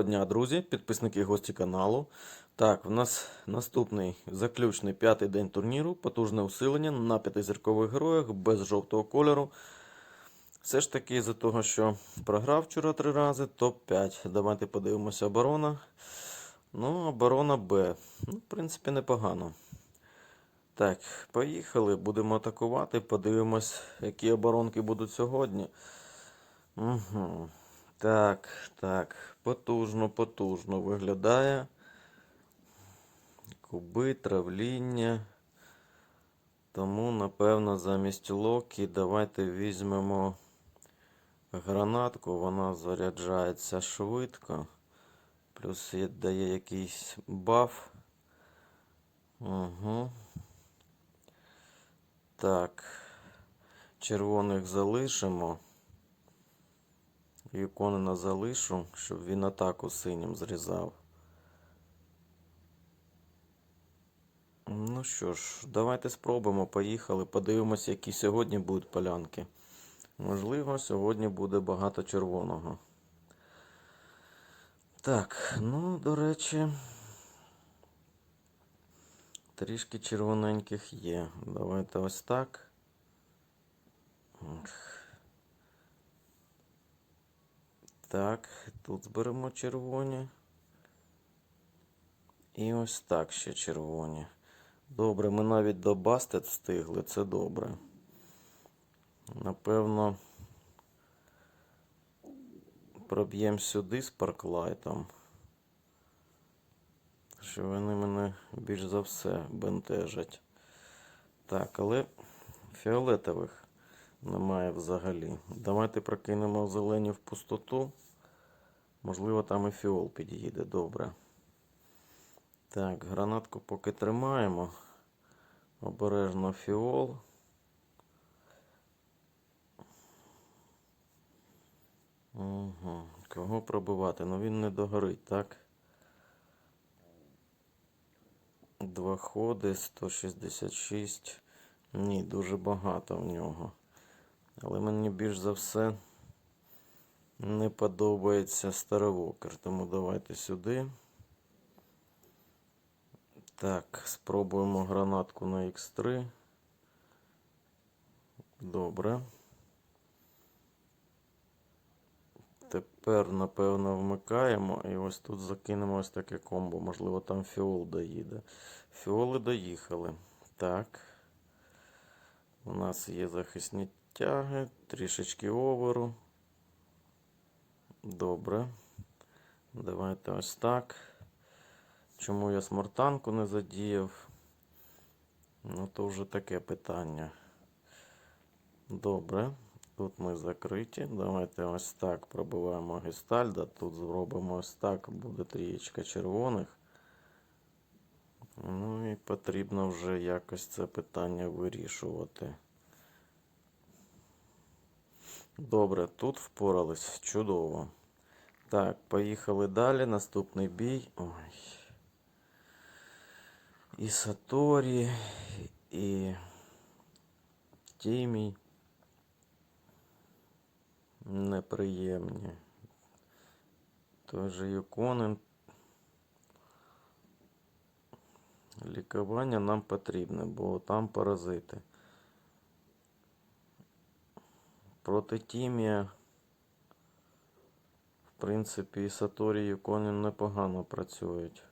Доброго дня, друзі, підписники і гості каналу. Так, в нас наступний заключний п'ятий день турніру, потужне усилення на п'ятизіркових героях без жовтого кольору. Все ж таки, із-за того, що програв вчора три рази, топ-5. Давайте подивимося оборона. Ну, оборона Б. Ну, в принципі, непогано. Так, поїхали, будемо атакувати. Подивимось, які оборонки будуть сьогодні. Угу. Так, так, потужно, потужно виглядає. Куби, травління. Тому, напевно, замість локі давайте візьмемо гранатку. Вона заряджається швидко. Плюс дає якийсь баф. Угу. Так. Червоних залишимо. Юконена залишу, щоб він атаку синім зрізав. Ну що ж, давайте спробуємо. Поїхали. Подивимося, які сьогодні будуть полянки. Можливо, сьогодні буде багато червоного. Так, ну, до речі, трішки червоненьких є. Давайте ось так. Ох. Так, тут зберемо червоні. І ось так ще червоні. Добре, ми навіть до бастет встигли, це добре. Напевно, проб'ємо сюди з парклайтом. Що вони мене більш за все бентежать. Так, але фіолетових немає взагалі. Давайте прокинемо зелені в пустоту. Можливо, там і фіол під'їде добре. Так, гранатку поки тримаємо. Обережно фіол. Угу. Кого пробивати? Ну він не догорить, так? Два ходи, 166. Ні, дуже багато в нього. Але мені більш за все не подобається старовокер, тому давайте сюди. Так, спробуємо гранатку на Х3. Добре. Тепер, напевно, вмикаємо і ось тут закинемо ось таке комбо. Можливо, там фіол доїде. Фіоли доїхали. Так. У нас є захисні тяги, трішечки оверу. Добре. Давайте ось так. Чому я смортанку не задіяв? Ну, то вже таке питання. Добре. Тут ми закриті. Давайте ось так пробиваємо гестальда. Тут зробимо ось так, буде трієчка червоних. Ну і потрібно вже якось це питання вирішувати. Добре, тут впорались. Чудово. Так, поїхали далі. Наступний бій. Ой. І Саторі, і Тімій. Неприємні. Той же Юконен. Лікування нам потрібне, бо там паразити. Проти Тімія, в принципі, і Саторі і Юконен непогано працюють.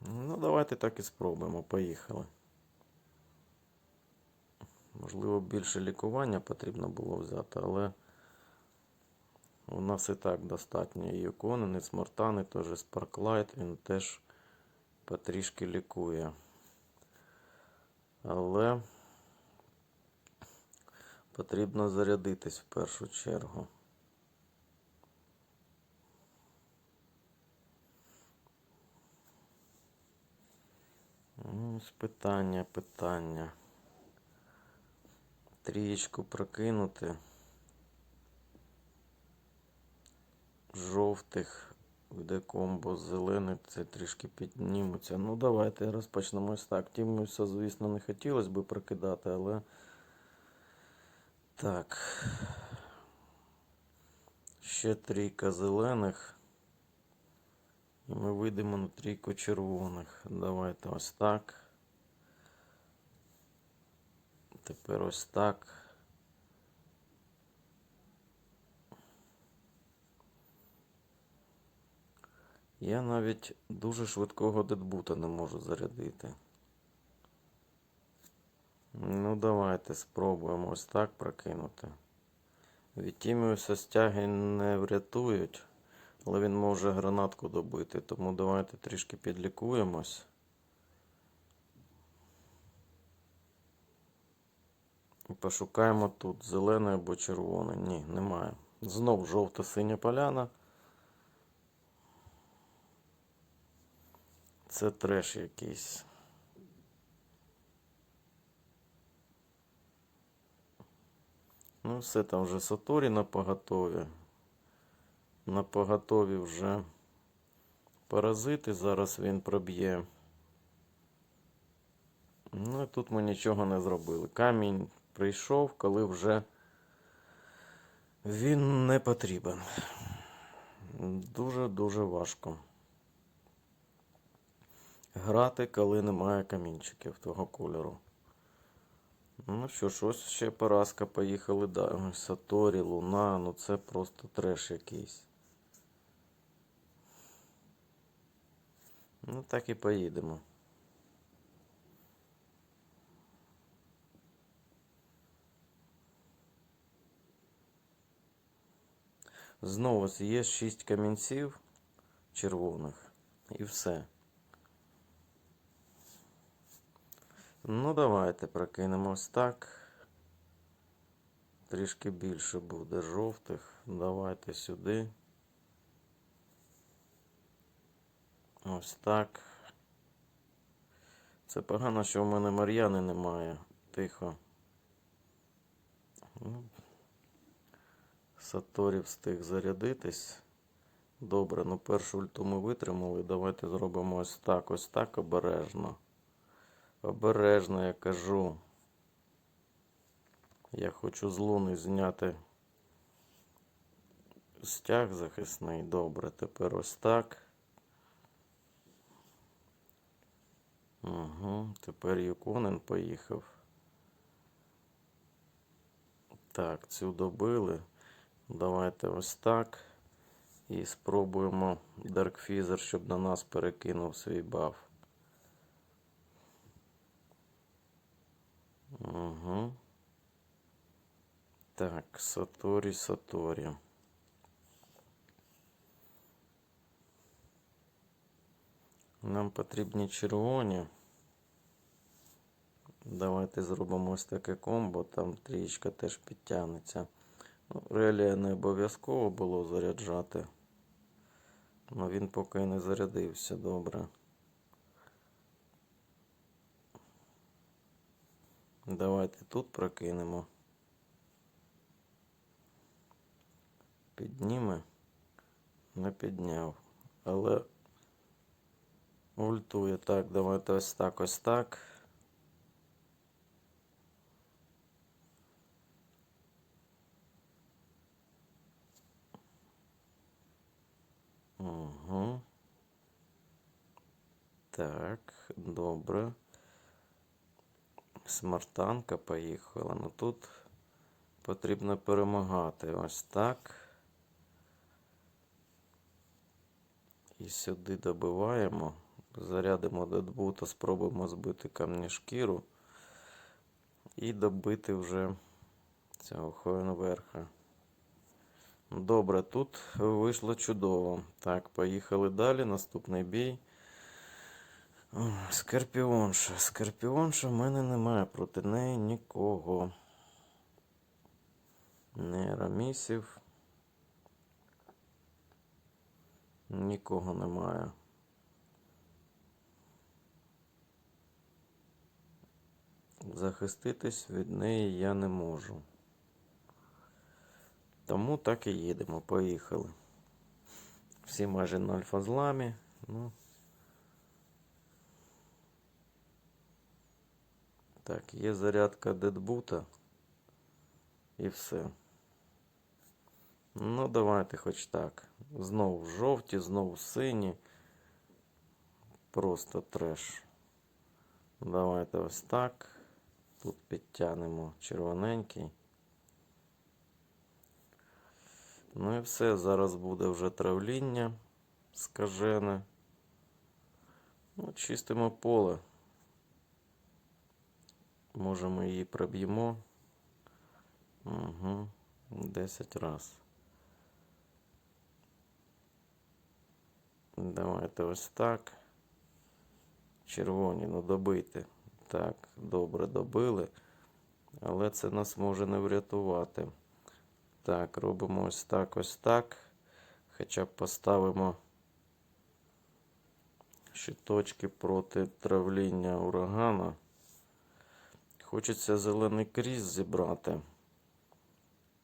Ну, давайте так і спробуємо. Поїхали. Можливо, більше лікування потрібно було взяти, але у нас і так достатньо і іконен, і смортан, і теж Sparklight, він теж потрішки лікує. Але потрібно зарядитись в першу чергу. Ось питання, питання. Трієчку прокинути. Жовтих, де комбо зелених, це трішки піднімуться. Ну, давайте розпочнемо ось так. Тімуса, звісно, не хотілося би прокидати, але. Так. Ще трійка зелених. І ми вийдемо на трійку червоних. Давайте ось так. Тепер ось так. Я навіть дуже швидкого дедбута не можу зарядити. Ну, давайте спробуємо ось так прокинути. Від Тіміуса стяги не врятують, але він може гранатку добити, тому давайте трішки підлікуємось. І пошукаємо тут зелений або червоний. Ні, немає. Знов жовта-синя поляна. Це треш якийсь. Ну, все там вже Саторі на поготові. На поготові вже паразити. Зараз він проб'є. Ну і тут ми нічого не зробили. Камінь прийшов, коли вже він не потрібен. Дуже-дуже важко. Грати, коли немає камінчиків того кольору. Ну що ж, ось ще поразка. Поїхали далі. Саторі, Луна, ну це просто треш якийсь. Ну так і поїдемо. Знову є 6 камінців червоних і все. Ну, давайте прокинемо ось так. Трішки більше буде жовтих. Давайте сюди. Ось так. Це погано, що в мене Мар'яни немає. Тихо. Ну, Саторі встиг зарядитись. Добре, ну першу ульту ми витримали. Давайте зробимо ось так, ось так обережно. Обережно я кажу. Я хочу з луни зняти стяг захисний. Добре, тепер ось так. Угу, тепер Юконен поїхав. Так, цю добили. Давайте ось так. І спробуємо Даркфізер, щоб на нас перекинув свій баф. Угу. Так, Саторі, Саторі. Нам потрібні червоні. Давайте зробимо ось таке комбо, там трієчка теж підтягнеться. Ну, Релія не обов'язково було заряджати. Але він поки не зарядився добре. Давайте тут прокинемо. Підніме. Не підняв. Але ультує. Так, давайте ось так, ось так. Угу. Так, добре. Смартанка поїхала. Ну тут потрібно перемагати. Ось так. І сюди добиваємо. Зарядимо дедбута, спробуємо збити камні шкіру. І добити вже цього Хоєнверха. Добре, тут вийшло чудово. Так, поїхали далі. Наступний бій. Скорпіонша. Скорпіонша в мене немає проти неї нікого. Не рамісів. Нікого немає. Захиститись від неї я не можу. Тому так і їдемо. Поїхали. Всі майже на альфа-зламі. Ну. Так, є зарядка дедбута. І все. Ну, давайте хоч так. Знову жовті, знову сині. Просто треш. Давайте ось так. Тут підтягнемо червоненький. Ну і все, зараз буде вже травління скажене. Ну, чистимо поле. Може ми її проб'ємо. Угу. 10 раз. Давайте ось так. Червоні, ну добити. Так, добре добили. Але це нас може не врятувати. Так, робимо ось так, ось так. Хоча б поставимо щиточки проти травління урагана. Хочеться зелений кріс зібрати.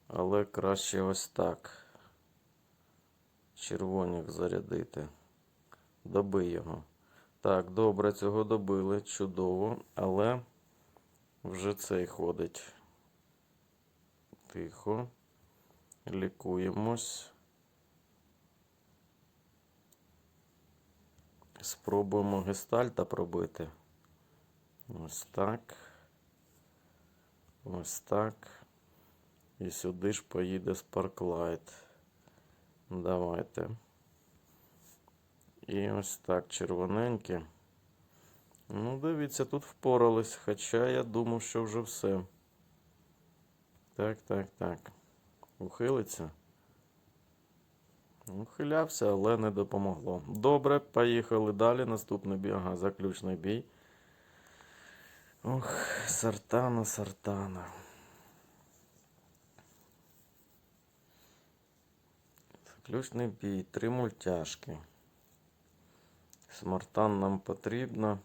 Але краще ось так. Червоних зарядити. Доби його. Так, добре, цього добили. Чудово. Але вже цей ходить. Тихо. Лікуємось. Спробуємо гестальта пробити. Ось так. Ось так. І сюди ж поїде Sparklight. Давайте. І ось так, червоненькі. Ну, дивіться, тут впорались. Хоча я думав, що вже все. Так, так, так. Ухилиться. Ухилявся, але не допомогло. Добре, поїхали далі. Наступний бій. Ага, заключний бій. Ох, сартана, сартана. Заключний бій. Три мультяшки. Смартан нам потрібно.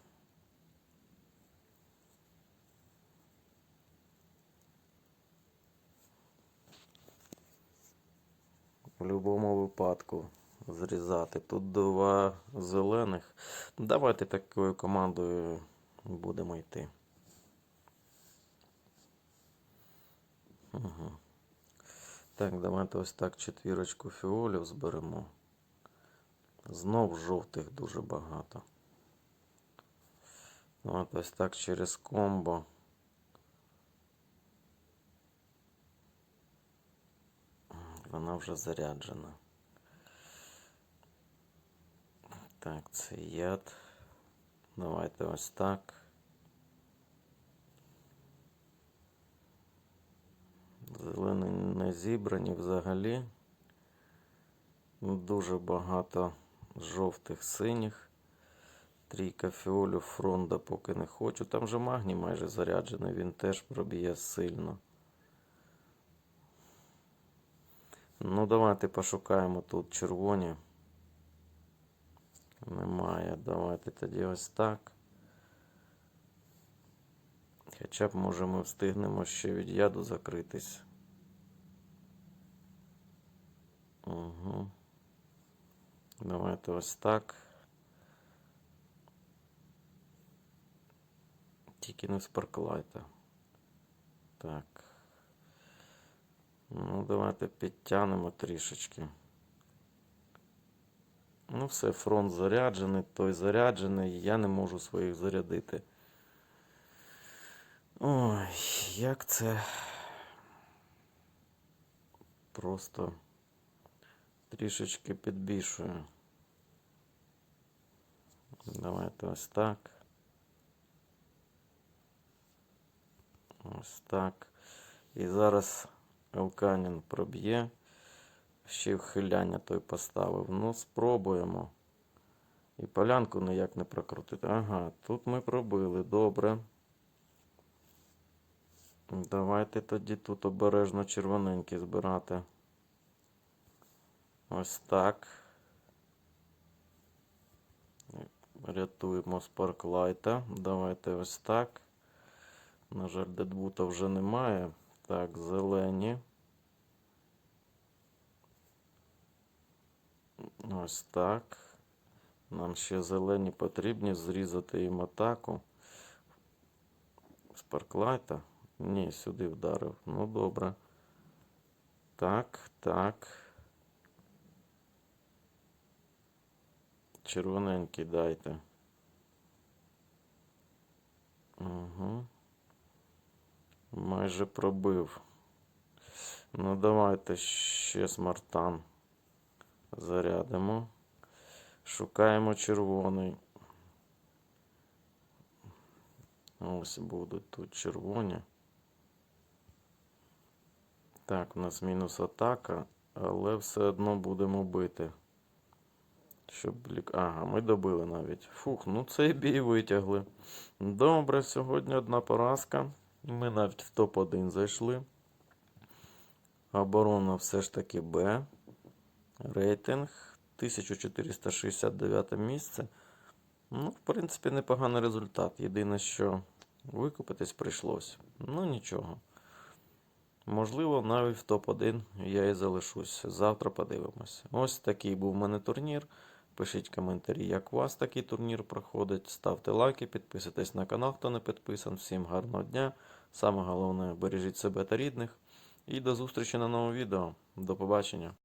В будь-якому випадку зрізати. Тут два зелених. Давайте такою командою будемо йти. Угу. Так, давайте ось так четвірочку фіолів зберемо. Знов жовтих дуже багато. Давайте ось так через комбо. Вона вже заряджена. Так, це яд. Давайте ось так. Зелені не зібрані взагалі. Дуже багато жовтих синіх. Трійка фіолів фронда поки не хочу. Там же магній майже заряджений, він теж проб'є сильно. Ну, давайте пошукаємо тут червоні. Немає. Давайте тоді ось так. Хоча б може ми встигнемо ще від яду закритись. Угу. Давайте ось так. Тільки не спарклайта. Так. Ну, давайте підтягнемо трішечки. Ну, все, фронт заряджений, той заряджений, я не можу своїх зарядити. Ой, як це просто трішечки підбільшую. Давайте ось так. Ось так. І зараз Елканін проб'є. Ще вхиляння той поставив. Ну, спробуємо. І полянку ніяк не прокрутити. Ага, тут ми пробили. Добре. Давайте тоді тут обережно червоненький збирати. Ось так. Рятуємо спарклайта. Давайте ось так. На жаль, дедбута вже немає. Так, зелені. Ось так. Нам ще зелені потрібні зрізати їм атаку. Спарклайта. Ні, сюди вдарив. Ну добре. Так, так. Червоненький дайте. Угу. Майже пробив. Ну, давайте ще смартан зарядимо. Шукаємо червоний. Ось будуть тут червоні. Так, у нас мінус атака, але все одно будемо бити. Щоб. Ага, ми добили навіть. Фух, ну цей бій витягли. Добре, сьогодні одна поразка. Ми навіть в топ-1 зайшли. Оборона все ж таки Б. Рейтинг 1469 місце. Ну, в принципі, непоганий результат. Єдине, що викупитись прийшлось. Ну нічого. Можливо, навіть в топ-1 я і залишусь. Завтра подивимось. Ось такий був у мене турнір. Пишіть коментарі, як у вас такий турнір проходить. Ставте лайки, підписуйтесь на канал, хто не підписан. Всім гарного дня. Саме головне, бережіть себе та рідних. І до зустрічі на новому відео. До побачення.